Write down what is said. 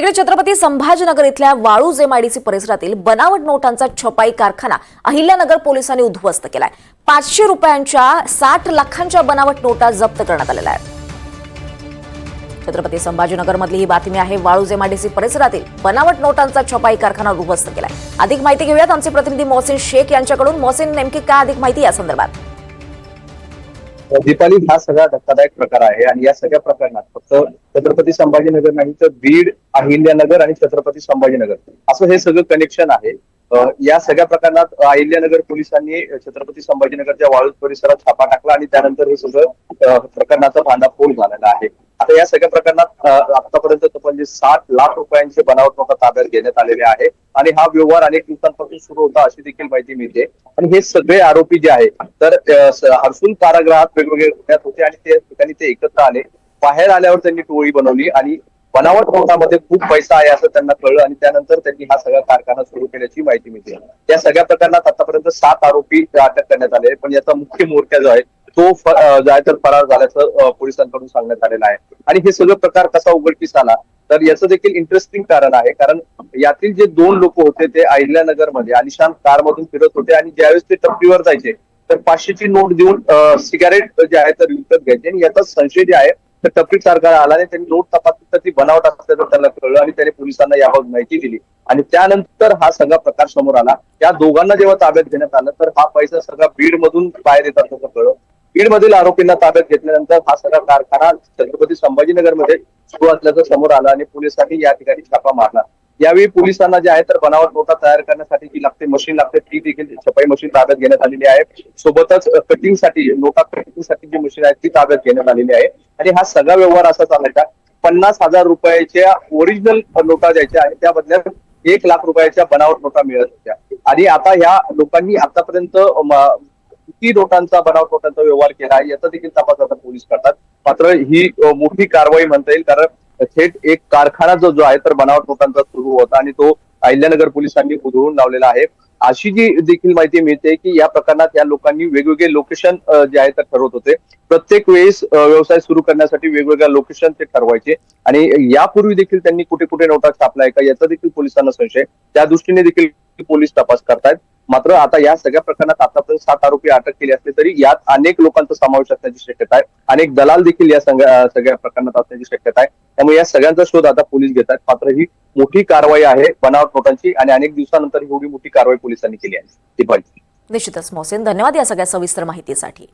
तिकडे छत्रपती संभाजीनगर इथल्या वाळूज एमआयडीसी परिसरातील बनावट नोटांचा छपाई कारखाना अहिल्यानगर पोलिसांनी उद्ध्वस्त केलाय. पाचशे रुपयांच्या साठ लाखांच्या बनावट नोटा जप्त करण्यात आलेल्या आहेत. छत्रपती संभाजीनगर मधली ही बातमी आहे वाळूज एमआयडीसी परिसरातील बनावट नोटांचा छपाई कारखाना उद्ध्वस्त केलाय. अधिक माहिती घेऊयात आमचे प्रतिनिधी मोहसिन शेख यांच्याकडून. मोहसिन नेमकी काय अधिक माहिती या संदर्भात? दीपाली हा सगळा धक्कादायक प्रकार आहे आणि या सगळ्या प्रकरणात फक्त छत्रपती संभाजीनगर नाही तर बीड अहिल्यानगर आणि छत्रपती संभाजीनगर असं हे सगळं कनेक्शन आहे. या सगळ्या प्रकरणात अहिल्यानगर पोलिसांनी छत्रपती संभाजीनगरच्या वाळूज परिसरात छापा टाकला आणि त्यानंतर हे सगळं प्रकरणाचा फांदा भांडाफोड झालेला आहे. आता या सगळ्या प्रकरणात आतापर्यंत तब्बल साठ लाख रुपयांचे बनावट नोटा ताब्यात घेण्यात आलेले आहे. आणि हा व्यवहार अनेक दिवसांपासून सुरू होता अशी देखील माहिती मिळते. आणि हे सगळे आरोपी जे आहे तर अं, कारागृहात वेगवेगळे गुन्ह्यात होते आणि त्या ठिकाणी ते एकत्र आले. बाहेर आल्यावर त्यांनी टोळी बनवली आणि बनावट नोटामध्ये खूप पैसा आहे असं त्यांना कळलं आणि त्यानंतर त्यांनी हा सगळा कारखाना सुरू केल्याची माहिती मिळते. या सगळ्या प्रकरणात आतापर्यंत सात आरोपी अटक करण्यात आले पण याचा मुख्य मोर्चा जो आहे तो जाय तर फरार झाल्याचं पोलिसांकडून सांगण्यात आलेलं आहे. आणि हे सगळं प्रकार कसा उघडकीस आला तर याचं देखील इंटरेस्टिंग कारण आहे. कारण यातील जे दोन लोक होते ते अहिल्यानगरमध्ये आलिशान कार मधून फिरत होते आणि ज्यावेळेस ते टप्पीवर जायचे तर पाचशेची नोट देऊन सिगारेट जे आहे तर विकत घ्यायचे. आणि याचा संशय जे आहे तर टप्पी सरकार आला आणि त्यांनी नोट तपासली तर ती बनावट असल्याचं त्यांना कळलं आणि त्याने पोलिसांना याबाबत माहिती दिली. आणि त्यानंतर हा सगळा प्रकार समोर आला. या दोघांना जेव्हा ताब्यात घेण्यात आलं तर हा पैसा सगळा बीड मधून बाहेर येतात असं कळलं. बीडमधील आरोपींना ताब्यात घेतल्यानंतर हा सगळा कारखाना छत्रपती संभाजीनगरमध्ये सुरू असल्याचं समोर आलं आणि पोलिसांनी या ठिकाणी छापा मारला. यावेळी पोलिसांना जे आहे तर बनावट नोटा तयार करण्यासाठी जी लागते मशीन लागते ती देखील छपाई मशीन ताब्यात घेण्यात आलेली आहे. सोबतच कटिंगसाठी नोटा कटिंगसाठी जी मशीन आहे ती ताब्यात घेण्यात आलेली आहे. आणि हा सगळा व्यवहार असा चालायचा पन्नास हजार रुपयाच्या ओरिजिनल नोटा द्यायच्या आहेत त्या बदल्यात एक लाख रुपयाच्या बनावट नोटा मिळत होत्या. आणि आता ह्या लोकांनी आतापर्यंत किती नोटांचा बनावट नोटांचा व्यवहार केला आहे याचा देखील तपास आता पोलीस करतात. मात्र ही मोठी कारवाई म्हणता येईल कारण थेट एक कारखाना जो जो आहे तर बनावट नोटांचा सुरू होता आणि तो अहिल्यानगर पोलिसांनी उधळून लावलेला आहे. अशी जी देखील माहिती मिळते की या प्रकरणात या लोकांनी वेगवेगळे लोकेशन जे आहे तर ठरवत होते. प्रत्येक वेळेस व्यवसाय सुरू करण्यासाठी वेगवेगळ्या लोकेशन ते ठरवायचे आणि यापूर्वी देखील त्यांनी कुठे कुठे नोटा छापलाय का याचा देखील पोलिसांना संशय. त्या दृष्टीने देखील पोलीस तपास करतायत. मात्र आता या सगळ्या प्रकरणात आतापर्यंत सात आरोपी अटक केले असले तरी यात अनेक लोकांचा समावेश असण्याची शक्यता आहे. अनेक दलाल देखील या सगळ्या प्रकरणात असण्याची शक्यता आहे. त्यामुळे या सगळ्यांचा शोध आता पोलीस घेत आहेत. मात्र ही मोठी कारवाई आहे बनावट नोटांची आणि अनेक दिवसानंतर एवढी मोठी कारवाई पोलिसांनी केली आहे. ती निश्चितच मोहसिन धन्यवाद या सगळ्या सविस्तर माहितीसाठी.